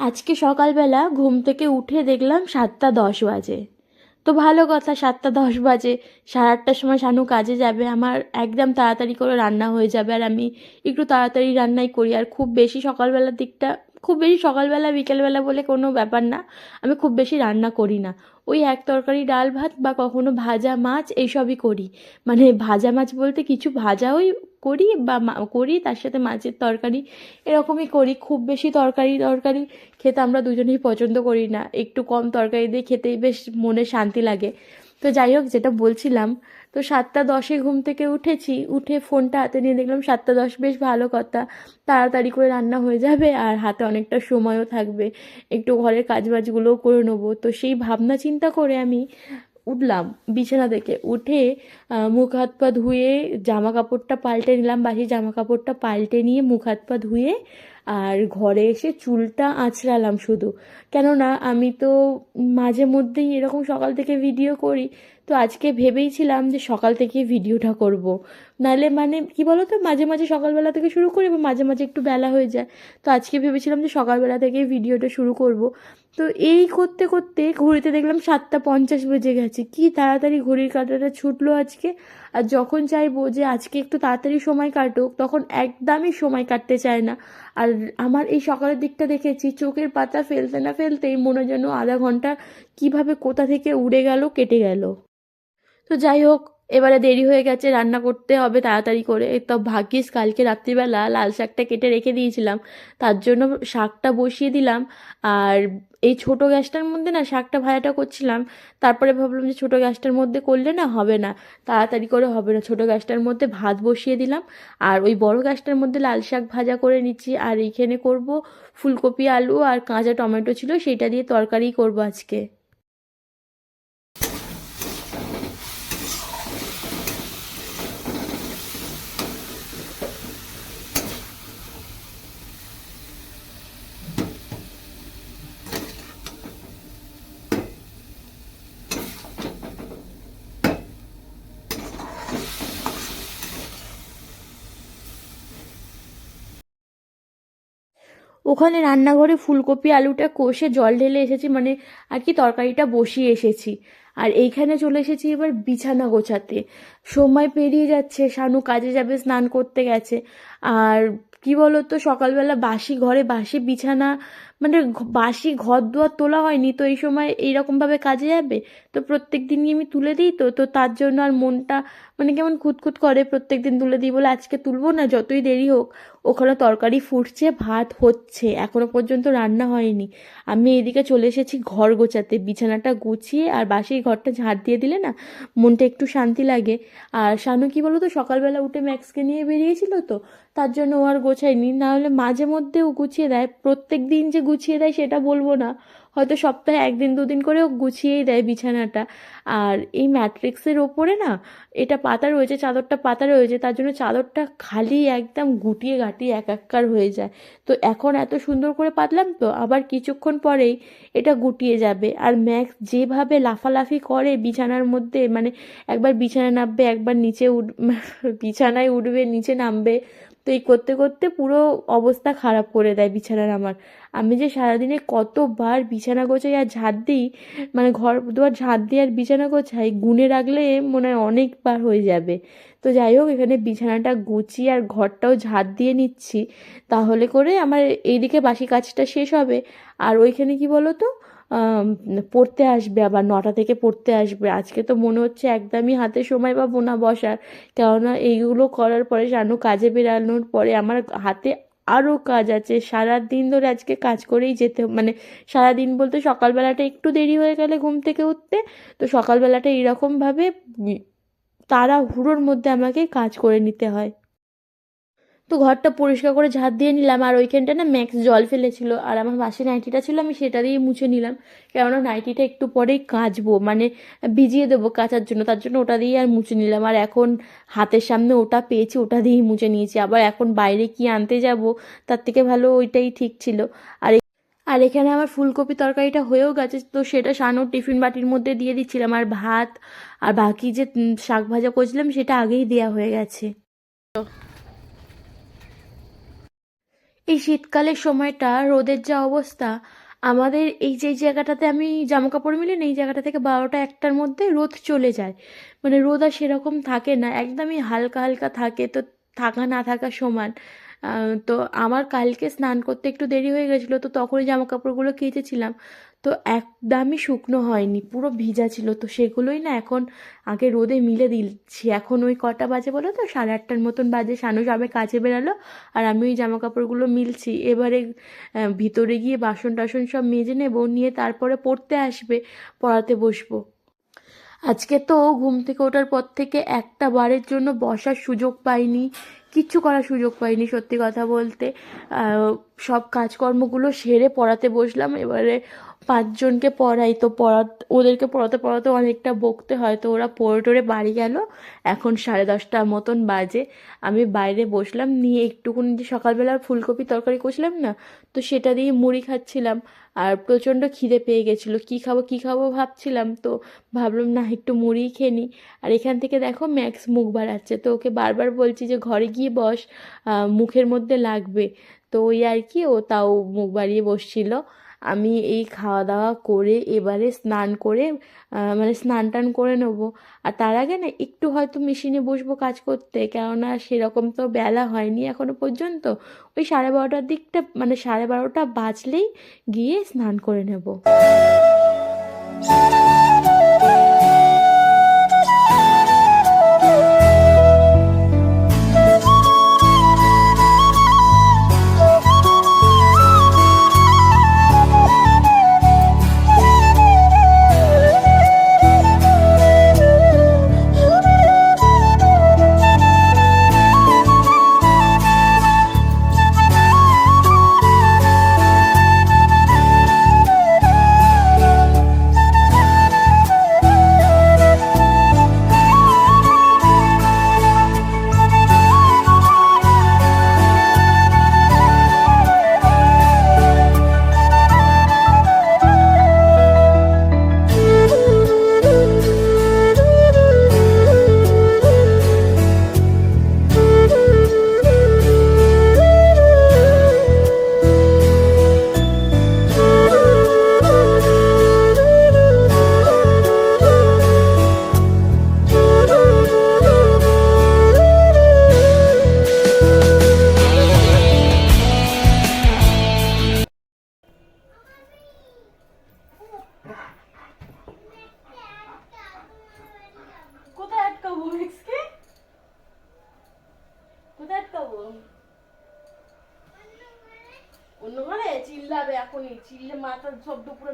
আজকে সকালবেলা ঘুম থেকে উঠে দেখলাম সাতটা দশ বাজে। তো ভালো কথা, সাতটা দশ বাজে। সাড়ে আটটার সময় শানু কাজে যাবে, আমার একদম তাড়াতাড়ি করে রান্না হয়ে যাবে আর আমি একটু তাড়াতাড়ি রান্নাই করি। আর খুব বেশি সকালবেলার দিকটা, খুব বেশি সকালবেলা, বিকেলবেলা বলে কোনো ব্যাপার না, আমি খুব বেশি রান্না করি না। ওই এক তরকারি, ডাল ভাত বা কখনো ভাজা মাছ, এইসবই করি। মানে ভাজা মাছ বলতে কিছু ভাজাওই করি বা করি, তার সাথে মাছের তরকারি এরকমই করি। খুব বেশি তরকারি তরকারি খেতে আমরা দুজনেই পছন্দ করি না। একটু কম তরকারি দিয়ে খেতেই বেশ মনে শান্তি লাগে। তো যাই হোক, যেটা বলছিলাম, তো সাতটা দশে ঘুম থেকে উঠেছি, উঠে ফোনটা হাতে নিয়ে দেখলাম সাতটা দশ বেশ ভালো কথা। তাড়াতাড়ি করে রান্না হয়ে যাবে আর হাতে অনেকটা সময়ও থাকবে। একটু ঘরের কাজবাজগুলোও করে নেব। তো সেই ভাবনা চিন্তা করে আমি উঠলাম, বিছানা থেকে উঠে মুখ হাত পা ধুয়ে জামা কাপড়টা পাল্টে নিলাম, বাসি জামা কাপড়টা পাল্টে নিয়ে মুখ হাত পা ধুয়ে, আর ঘরে এসে চুলটা আঁচড়ালাম শুধু। কেননা আমি তো মাঝে মধ্যেই এরকম সকাল থেকে ভিডিও করি তো আজকে ভেবেইছিলাম যে সকাল থেকে ভিডিওটা করব। নাহলে মানে কি বলো তো মাঝে মাঝে সকালবেলা থেকে শুরু করি বা মাঝে মাঝে একটু বেলা হয়ে যায়। তো আজকে ভেবেছিলাম যে সকালবেলা থেকে ভিডিওটা শুরু করব। তো এই করতে করতে ঘড়িতে দেখলাম সাতটা পঞ্চাশ বেজে গেছে। কি তাড়াতাড়ি ঘড়ির কাঁটাটা ছুটলো আজকে? আর যখন চাইব যে আজকে একটু তাড়াতাড়ি সময় কাটুক, তখন একদমই সময় কাটতে চায় না। আর আমার এই সকালের দিকটা দেখেছি, চোখের পাতা ফেলতে না ফেলতেই মনে যেন আধা ঘণ্টা কীভাবে কোথা থেকে উড়ে গেল, কেটে গেল। তো যাই হোক, এবারে দেরি হয়ে গেছে, রান্না করতে হবে তাড়াতাড়ি করে। তো ভাগ্যিস কালকে রাত্রিবেলা লাল শাকটা কেটে রেখে দিয়েছিলাম। তার জন্য শাকটা বসিয়ে দিলাম। আর এই ছোট গ্যাসটার মধ্যে না শাকটা ভাজাটা করছিলাম। তারপরে ভাবলাম যে ছোট গ্যাসটার মধ্যে করলে না হবে না, তাড়াতাড়ি করে হবে না। ছোট গ্যাসটার মধ্যে ভাত বসিয়ে দিলাম। আর ওই বড় গ্যাসটার মধ্যে লাল শাক ভাজা করে নিচ্ছি। আর এইখানে করব ফুলকপি, আলু আর কাঁচা টমেটো ছিল, সেটা দিয়ে তরকারি করব আজকে। ওখানে রান্নাঘরে ফুলকপি, আলুটা কষে জল ঢেলে এসেছি মানে আর কি তরকারিটা বসিয়ে এসেছি। আর এইখানে চলে এসেছি এবার বিছানা গোছাতে। সময় পেরিয়ে যাচ্ছে, শানু কাজে যাবে, স্নান করতে গেছে। আর কি বলতো, সকালবেলা বাসি, ঘরে বাসি বিছানা মানে বাসি ঘর দুয়ার তোলা হয়নি, তো এই সময় এইরকমভাবে কাজে যাবে? তো প্রত্যেক দিনই আমি তুলে দিই তো তো তার জন্য আর মনটা মানে কেমন খুঁতখুত করে প্রত্যেক দিন তুলে দিই বলে আজকে তুলবো না, যতই দেরি হোক। ওখানে তরকারি ফুটছে, ভাত হচ্ছে, এখনও পর্যন্ত রান্না হয়নি। আমি এদিকে চলে এসেছি ঘর গোছাতে, বিছানাটা গুছিয়ে আর বাসি ঘরটা ঝাড় দিয়ে দিলে না মনটা একটু শান্তি লাগে। আর শানু কি বলো তো সকালবেলা উঠে ম্যাক্সকে নিয়ে বেরিয়েছিল তো, তার জন্য ও আর গোছায়নি, না হলে মাঝে মধ্যেও গুছিয়ে দেয়। প্রত্যেক দিন যে গুছিয়ে দেয় সেটা বলব না। হয়তো সপ্তাহে একদিন দুদিন করেও গুছিয়েই দেয় বিছানাটা। আর এই ম্যাট্রিক্সের ওপরে না, এটা পাতা রয়েছে, চাদরটা পাতা রয়েছে, তার জন্য চাদরটা খালি একদম গুটিয়ে গাটিয়ে একাকার হয়ে যায়। তো এখন এত সুন্দর করে পাতলাম তো, আবার কিছুক্ষণ পরেই এটা গুটিয়ে যাবে। আর ম্যাক্স যেভাবে লাফালাফি করে বিছানার মধ্যে মানে একবার বিছানায় নামবে, একবার নিচে উঠ, বিছানায় উঠবে, নিচে নামবে, তো এই করতে করতে পুরো অবস্থা খারাপ করে দেয় বিছানার আমার। আমি যে সারাদিনে কতবার বিছানা গোছাই আর ঝাড় দিই মানে ঘর দুয়ার ঝাড় দিয়ে আর বিছানা গোছাই, গুনে রাখলে মনে হয় অনেকবার হয়ে যাবে। তো যাই হোক, এখানে বিছানাটা গুছিয়ে আর ঘরটাও ঝাড় দিয়ে নিচ্ছি। তাহলে করে আমার এইদিকে বাসি কাজটা শেষ হবে। আর ওইখানে কি বলো তো পড়তে আসবে আবার, নটা থেকে পড়তে আসবে। আজকে তো মনে হচ্ছে একদমই হাতে সময় পাবো না বসার। কেননা এইগুলো করার পরে শানু কাজে বেরানোর পরে আমার হাতে আরও কাজ আছে। সারা দিন ধরে আজকে কাজ করেই যেতে মানে সারা দিন বলতে সকালবেলাটা একটু দেরি হয়ে গেলে ঘুম থেকে উঠতে, তো সকালবেলাটা এরকমভাবে তাড়াহুড়োর মধ্যে আমাকে কাজ করে নিতে হয়। তো ঘরটা পরিষ্কার করে ঝাড় দিয়ে নিলাম, আর ওইখানটা না ম্যাক্স জল ফেলেছিল, আর আমার বাসি নাইটিটা ছিল, আমি সেটা দিয়ে মুছে নিলাম। কেননা নাইটিটা একটু পরেই কাচবো মানে ভিজিয়ে দেবো কাচার জন্য, তার জন্য ওটা দিয়ে আর মুছে নিলাম। আর এখন হাতের সামনে ওটা পেয়েছি, ওটা দিয়েই মুছে নিয়েছি। আবার এখন বাইরে কি আনতে যাব, তার থেকে ভালো ওইটাই ঠিক ছিল। আর আর এখানে আমার ফুলকপি তরকারিটা হয়েও গেছে, তো সেটা সানুর টিফিন বাটির মধ্যে দিয়ে দিচ্ছিলাম। আর ভাত, আর বাকি যে শাক ভাজা করছিলাম, সেটা আগেই দেওয়া হয়ে গেছে। এই শীতকালের সময়টা, রোদের যা অবস্থা, আমাদের এই যে জায়গাটাতে আমি জামা কাপড় মিলি এই জায়গাটা থেকে বারোটা একটার মধ্যে রোদ চলে যায়। মানে রোদ আর সেরকম থাকে না, একদমই হালকা হালকা থাকে, তো থাকা না থাকা সমান। তো আমার কালকে স্নান করতে একটু দেরি হয়ে গেছিল, তো তখনই জামা কাপড়গুলো কেচেছিলাম। তো একদমই শুকনো হয়নি, পুরো ভিজা ছিল। তো সেগুলোই না এখন আগে রোদে মিলে দিচ্ছি। এখন ওই কটা বাজে বলো তো? সাড়ে আটটার মতন বাজে। শানু সবে কাজে বেরালো আর আমি ওই জামা কাপড়গুলো মিলছি। এবারে ভিতরে গিয়ে বাসন টাসন সব মেজে নেব, নিয়ে তারপরে পড়তে আসবে, পড়াতে বসবো। আজকে তো ঘুম থেকে ওঠার পর থেকে একটা বারের জন্য বসার সুযোগ পাইনি, কিচ্ছু করার সুযোগ পাইনি সত্যি কথা বলতে। সব কাজকর্মগুলো সেরে পড়াতে বসলাম। এবারে পাঁচজনকে পড়াই, তো পড়া ওদেরকে পড়াতে পড়াতে অনেকটা বকতে হয়, তো ওরা পড়ে টড়ে বাড়ি গেল। এখন সাড়ে দশটার মতন বাজে। আমি বাইরে বসলাম, নিয়ে একটুকুনি যে সকালবেলা ফুলকপি তরকারি করছিলাম না, তো সেটা দিয়ে মুড়ি খাচ্ছিলাম। আর প্রচণ্ড খিদে পেয়ে গেছিল। কী খাব কী খাব ভাবছিলাম, তো ভাবলাম, না, একটু মুড়ি খেয়ে নিই আর এখান থেকে দেখো, ম্যাক্স মুখ বাড়াচ্ছে। তো ওকে বারবার বলছি যে, ঘরে গিয়ে বস মুখের মধ্যে লাগবে। তো ওই আর কি, ও তাও মুখ বাড়িয়ে বসছিল। আমি এই খাওয়া দাওয়া করে এবারে স্নান করে মানে স্নান টান করে নেব। আর তার আগে না, একটু হয়তো মেশিনে বসবো কাজ করতে, কেননা সেরকম তো বেলা হয়নি এখনও পর্যন্ত। ওই সাড়ে বারোটার দিকটা মানে সাড়ে বারোটা বাজলেই গিয়ে স্নান করে নেব।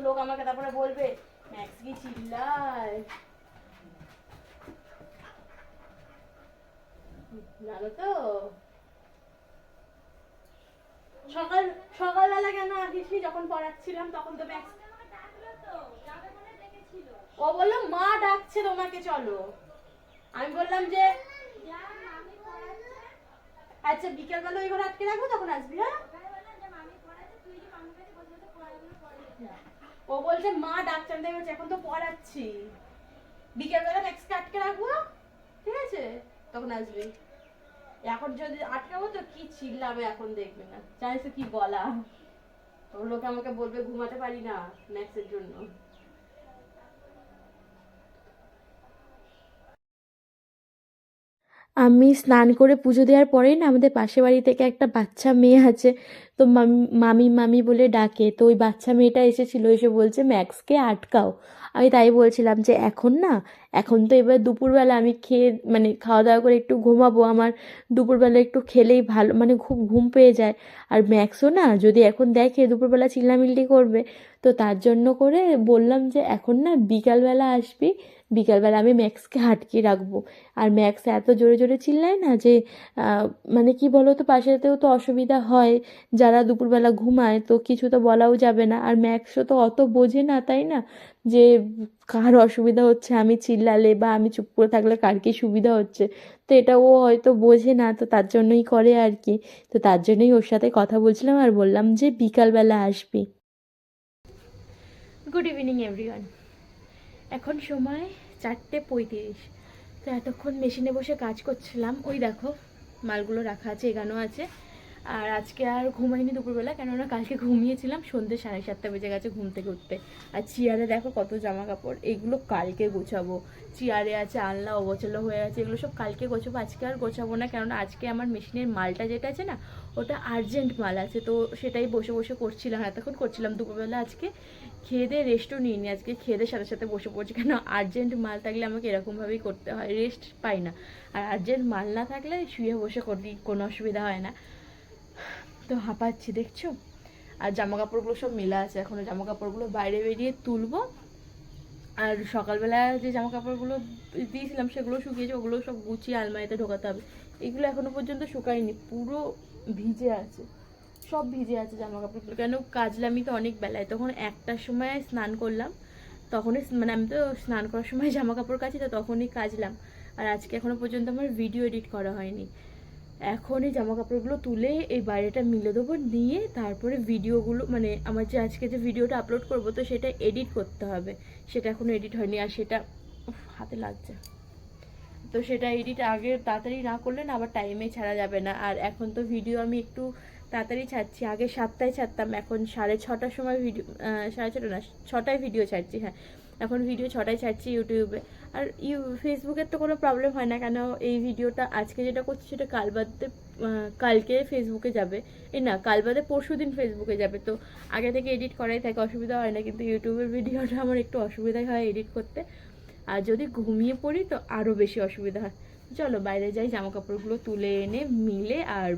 লোক আমাকে তারপরে বলবে, ম্যাক্স কি চিল্লায়? জানো তো? সকাল, সকালবেলা কেন আসিসনি যখন পড়াচ্ছিলাম তখন তো ম্যাক্স ও বলল, মা ডাকছে তোমাকে, চলো। আমি বললাম যে আচ্ছা বিকেলবেলা ওই ঘরে আটকে রাখব, তখন আসবি হ্যাঁ? ও বলছে, মা ডাক্তার দেখে বলছে এখন তো পড়াচ্ছি। বিকেলবেলা ম্যাক্সকে আটকে রাখব, ঠিক আছে? তখন আসবে। এখন যদি আটকাবো তো কি চিল্লাবে এখন দেখবে না। তো কি বলা। ওর লোক আমাকে বলবে, ঘুমাতে পারি না ম্যাক্সের জন্য। আমি স্নান করে পুজো দেওয়ার পরেই না আমাদের পাশের বাড়ি থেকে একটা বাচ্চা মেয়ে আছে, তো মামি মামি বলে ডাকে। তো ওই বাচ্চা মেয়েটা এসেছিল, এসে বলছে, ম্যাক্সকে আটকাও। আমি তাই বলছিলাম যে, এখন না, এখন তো এবার দুপুরবেলা আমি খেয়ে মানে খাওয়া দাওয়া করে একটু ঘুমাবো। আমার দুপুরবেলা একটু খেলেই ভালো মানে খুব ঘুম পেয়ে যায়। আর ম্যাক্সও না, যদি এখন দেখে দুপুরবেলা চিল্লামিল্লি করবে, তো তার জন্য করে বললাম যে, এখন না বিকালবেলা আসবি বিকালবেলা আমি ম্যাক্সকে আটকে রাখব। আর ম্যাক্স এত জোরে জোরে চিল্লায় না যে মানে কি বলো তো পাশেতেও তো অসুবিধা হয়, যারা দুপুরবেলা ঘুমায়, তো কিছু তো বলাও যাবে না। আর ম্যাক্সও তো অত বোঝে না, তাই না? যে, কার অসুবিধা হচ্ছে, আমি চিল্লালে বা আমি চুপ করে থাকলে কার কি সুবিধা হচ্ছে? তো এটা ও হয়তো বোঝে না, তো তার জন্যই করে আর কি। তো তার জন্যই ওর সাথে কথা বলছিলাম আর বললাম যে, বিকালবেলা আসবি। গুড ইভিনিং এভরিওয়ান এখন সময় চারটে পঁয়ত্রিশ। তো এতক্ষণ মেশিনে বসে কাজ করছিলাম। ওই দেখো, মালগুলো রাখা আছে, এগানো আছে। আর আজকে আর ঘুমাইনি দুপুরবেলা, কেননা কালকে ঘুমিয়েছিলাম সন্ধ্যে সাড়ে সাতটা বেজে গেছে ঘুম থেকে উঠতে। আর চেয়ারে দেখো কত জামা কাপড় এগুলো কালকে গোছাবো। চেয়ারে আছে আলনা অবচলো হয়ে আছে, এগুলো সব কালকে গোছাবো, আজকে আর গোছাবো না, কেননা আজকে আমার মেশিনের মালটা যেটা আছে না, ওটা আর্জেন্ট মাল আছে, তো সেটাই বসে বসে করছিলাম, এতক্ষণ করছিলাম দুপুরবেলা আজকে। খেয়ে দিয়ে রেস্টও নিইনি, আজকে খেয়ে দিয়ে সাথে সাথে বসে পড়ছি কেন আর্জেন্ট মাল থাকলে আমাকে এরকমভাবেই করতে হয় রেস্ট পাই না। আর আর্জেন্ট মাল না থাকলে শুয়ে বসে করি কোনো অসুবিধা হয় না। তো হাঁপাচ্ছি, দেখছ? আর জামা কাপড়গুলো সব মেলা আছে। এখনও জামা কাপড়গুলো বাইরে বেরিয়ে তুলবো। আর সকালবেলা যে জামা কাপড়গুলো দিয়েছিলাম, সেগুলো শুকিয়েছে, ওগুলো সব গুছিয়ে আলমারিতে ঢোকাতে হবে। এগুলো এখনও পর্যন্ত শুকায়নি, পুরো ভিজে আছে। সব ভিজে আছে জামা কাপড়গুলো কেন? কাজলামই তো অনেক বেলায়। তখন একটার সময় স্নান করলাম। তখনই মানে আমি তো স্নান করার সময় জামা কাপড় কাচি, তো তখনই কাচলাম আর আজকে এখনও পর্যন্ত আমার ভিডিও এডিট করা হয়নি। এখন এই জামা কাপড়গুলো তুলে এই বাইরেটা মিলে দেবো, নিয়ে তারপরে ভিডিওগুলো মানে আমার যে আজকে যে ভিডিওটা আপলোড করব, তো সেটা এডিট করতে হবে। সেটা এখনও এডিট হয়নি আর সেটা হাতে লাগছে। তো সেটা এডিট আগে তাড়াতাড়ি না করলে না আবার টাইমে ছাড়া যাবে না। আর এখন তো ভিডিও আমি একটু তাড়াতাড়ি ছাড়ছি। আগে সাতটায় ছাড়তাম, এখন সাড়ে ছটার সময় ভিডিও সাড়ে ছটা না, ছটায় ভিডিও ছাড়ছি হ্যাঁ। এখন ভিডিও ছটায় ছাড়ছি ইউটিউবে আর ইউ ফেসবুকের তো কোনো প্রবলেম হয় না, কেন এই ভিডিওটা আজকে যেটা করছি সেটা কাল বাদে কালকে ফেসবুকে যাবে। এই না, কাল বাদে পরশু দিন ফেসবুকে যাবে। তো আগে থেকে এডিট করাই থাকে, অসুবিধা হয় না, কিন্তু ইউটিউবের ভিডিওটা আমার একটু অসুবিধাই হয় এডিট করতে। আর যদি ঘুমিয়ে পড়ি, তো আরও বেশি অসুবিধা হয়। চলো, বাইরে যাই জামা কাপড়গুলো তুলে এনে, মিলে আর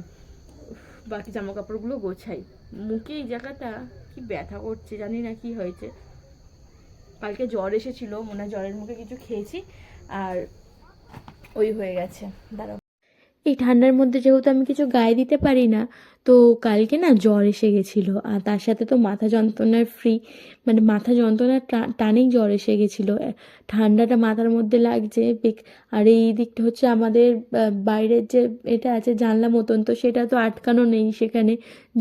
বাকি জামা কাপড়গুলো গোছাই। মুখে এই জায়গাটা কি ব্যথা করছে, জানি না কি হয়েছে। কালকে জ্বর এসেছিল, মনে হয় জ্বরের মুখে কিছু খেয়েছি, আর ওই হয়ে গেছে, দাঁড়াও। এই ঠান্ডার মধ্যে যেহেতু আমি কিছু গায়ে দিতে পারি না তো কালকে না জ্বর এসে গেছিল, আর তার সাথে তো মাথা যন্ত্রণার ফ্রি মানে মাথা যন্ত্রণার টানেই জ্বর এসে গেছিল। ঠান্ডাটা মাথার মধ্যে লাগছে আর এই দিকটা হচ্ছে আমাদের বাইরের যে এটা আছে জানলা মতন, তো সেটা তো আটকানো নেই সেখানে,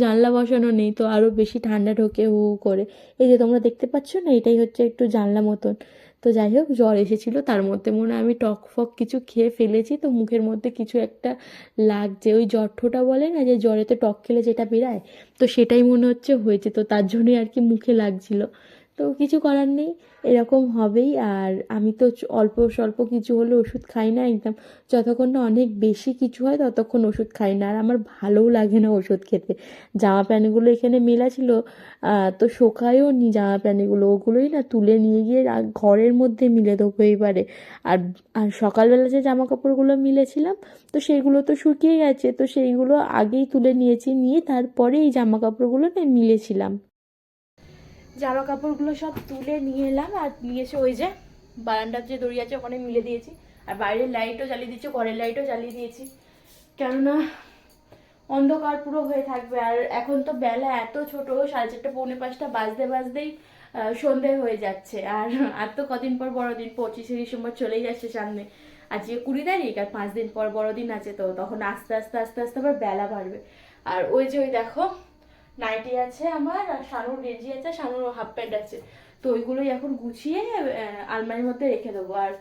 জানলা বসানো নেই, তো আরও বেশি ঠান্ডা ঢোকে হু করে। এই যে তোমরা দেখতে পাচ্ছ না, এটাই হচ্ছে একটু জানলা মতন। তো যাই হোক, জ্বর এসেছিল। তার মধ্যে মনে আমি টক ফক কিছু খেয়ে ফেলেছি। তো মুখের মধ্যে কিছু একটা লাগছে। ওই জ্বরঠোটা বলে না যে জ্বরেতে টক খেলে যেটা বেরায়? তো সেটাই মনে হচ্ছে হয়েছে। তো তার জন্যই আর কি মুখে লাগছিল। তো কিছু করার নেই, এরকম হবেই। আর আমি তো অল্প, স্বল্প কিছু হলে ওষুধ খাই না, একদম যতক্ষণ না অনেক বেশি কিছু হয় ততক্ষণ ওষুধ খাই না। আর আমার ভালোও লাগে না ওষুধ খেতে। জামা প্যান্টগুলো এখানে মেলা ছিল তো শোকায়ও নি জামা প্যান্টগুলো। ওগুলোই না তুলে নিয়ে গিয়ে ঘরের মধ্যে মিলে দেবো এবারে আর আর সকালবেলা যে জামা কাপড়গুলো মিলেছিলাম, তো সেইগুলো তো শুকিয়ে গেছে, তো সেইগুলো আগেই তুলে নিয়েছি, নিয়ে তারপরে এই জামা কাপড়গুলো না মিলেছিলাম। জামা কাপড়গুলো সব তুলে নিয়ে এলাম আর নিয়ে এসে ওই যে বারান্দার যে দড়ি আছে ওখানে মিলে দিয়েছি। আর বাইরের লাইটও জ্বালিয়ে দিয়েছি ঘরের লাইটও জ্বালিয়ে দিয়েছি। কেননা অন্ধকার পুরো হয়ে থাকবে আর এখন তো বেলা এত ছোট, সাড়ে চারটে, পৌনে পাঁচটা বাজতে বাজতেই সন্ধে হয়ে যাচ্ছে। আর আর তো কদিন পর বড়দিন, পঁচিশে ডিসেম্বর চলেই যাচ্ছে সামনে। আজকে কুড়ি তারিখ আর পাঁচ দিন পর বড়দিন আছে তো তখন আস্তে আস্তে আস্তে আস্তে আবার বেলা বাড়বে। আর ওই যে ওই দেখো নাইটি আছে আমার আর শানুর গেঞ্জি আছে, শানুর হাফ প্যান্ট আছে। তো ওইগুলোই এখন গুছিয়ে আলমারির মধ্যে রেখে দেবো। আর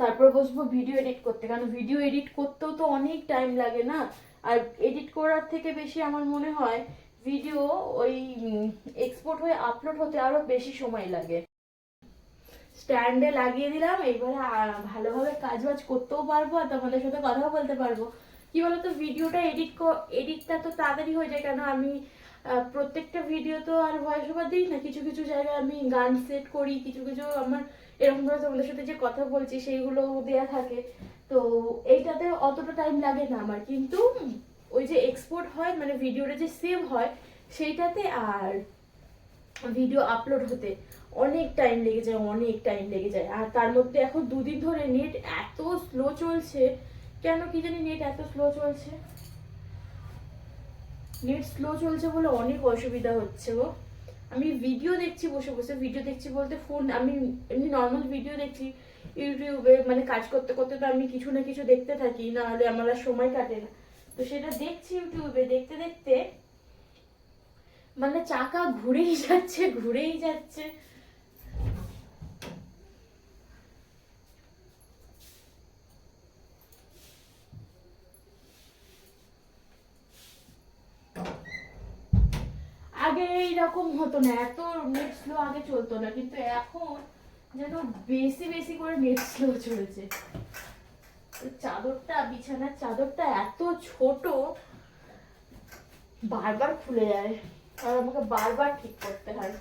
তারপর বসবো ভিডিও এডিট করতে, কারণ ভিডিও এডিট করতেও তো অনেক টাইম লাগে না। আর এডিট করার থেকে বেশি আমার মনে হয় ভিডিও ওই এক্সপোর্ট হয়ে আপলোড হতে আরও বেশি সময় লাগে। স্ট্যান্ডে লাগিয়ে দিলাম এইবারে ভালোভাবে কাজ বাজ করতেও পারব আর তোমাদের সাথে কথাও বলতে পারব। কি বলতো, ভিডিওটা এডিট এডিটটা তো তাড়াতাড়ি হয়ে যায়, কেন আমি প্রত্যেকটা ভিডিও তো আর ভয়েস ওভার দিই না, কিছু কিছু জায়গায় আমি গান সেট করি, কিছু কিছু আমার এরকম ভাবে তোমাদের সাথে যে কথা বলছি সেইগুলো দেয়া থাকে। তো এইটাতে অতটা টাইম লাগে না আমার, কিন্তু ওই যে এক্সপোর্ট হয় মানে ভিডিওটা যে সেভ হয়, সেইটাতে আর ভিডিও আপলোড হতে অনেক টাইম লেগে যায়, অনেক টাইম লেগে যায়। আর তার মধ্যে এখন দুদিন ধরে নেট এত স্লো চলছে কেন কি জানি নেট এত স্লো চলছে? নেট স্লো চলছে বলে অনেক অসুবিধা হচ্ছে গো। আমি ভিডিও দেখছি বসে বসে ভিডিও দেখছি বলতে ফোন আমি এমনি নর্মাল ভিডিও দেখছি ইউটিউবে মানে কাজ করতে করতে তো আমি কিছু না কিছু দেখতে থাকি না হলে আমার আর সময় কাটে না। তো সেটা দেখছি ইউটিউবে দেখতে দেখতে মানে চাকা ঘুরেই যাচ্ছে ঘুরেই যাচ্ছে। আগে এইরকম হতো না, এত নেট স্লো আগে চলতো না, কিন্তু এখন যেন বেশি বেশি করে নেট স্লো চলছে। চাদরটা, বিছানার চাদরটা এত ছোট, বারবার খুলে যায় আর আমাকে বারবার ঠিক করতে হয়।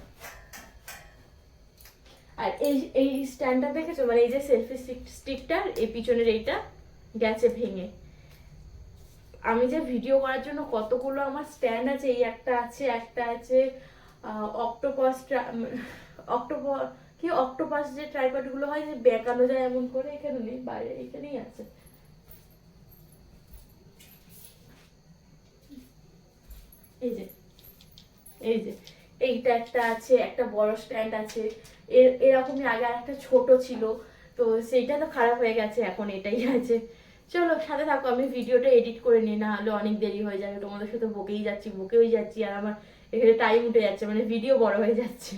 আর এই এই স্ট্যান্ডটা দেখেছ? মানে এই যে সেলফি স্টিকটা এই পিছনের এইটা গেছে ভেঙে। আমি যে ভিডিও করার জন্য কতগুলো আমার স্ট্যান্ড আছে, এই একটা আছে একটা আছে অক্টোপাস অক্টোপাস কি অক্টোপাস যে ট্রাইপডগুলো হয়, যে বেঁকানো যায় এমন করে, এখানে নেই, বাইরে, এখানেই আছে। এই যে এই যে, এইটা একটা আছে, একটা বড় স্ট্যান্ড আছে। এর এরকমই আগে একটা ছোট ছিল, তো সেইটা তো খারাপ হয়ে গেছে, এখন এটাই আছে। চলো, সাথে থাকো, আমি ভিডিওটা এডিট করে নিই, না হলে অনেক দেরি হয়ে যাবে। তোমাদের সাথে বকেই যাচ্ছি বকেই যাচ্ছি, আর আমার এখানে টাইম উঠে যাচ্ছে মানে ভিডিও বড় হয়ে যাচ্ছে।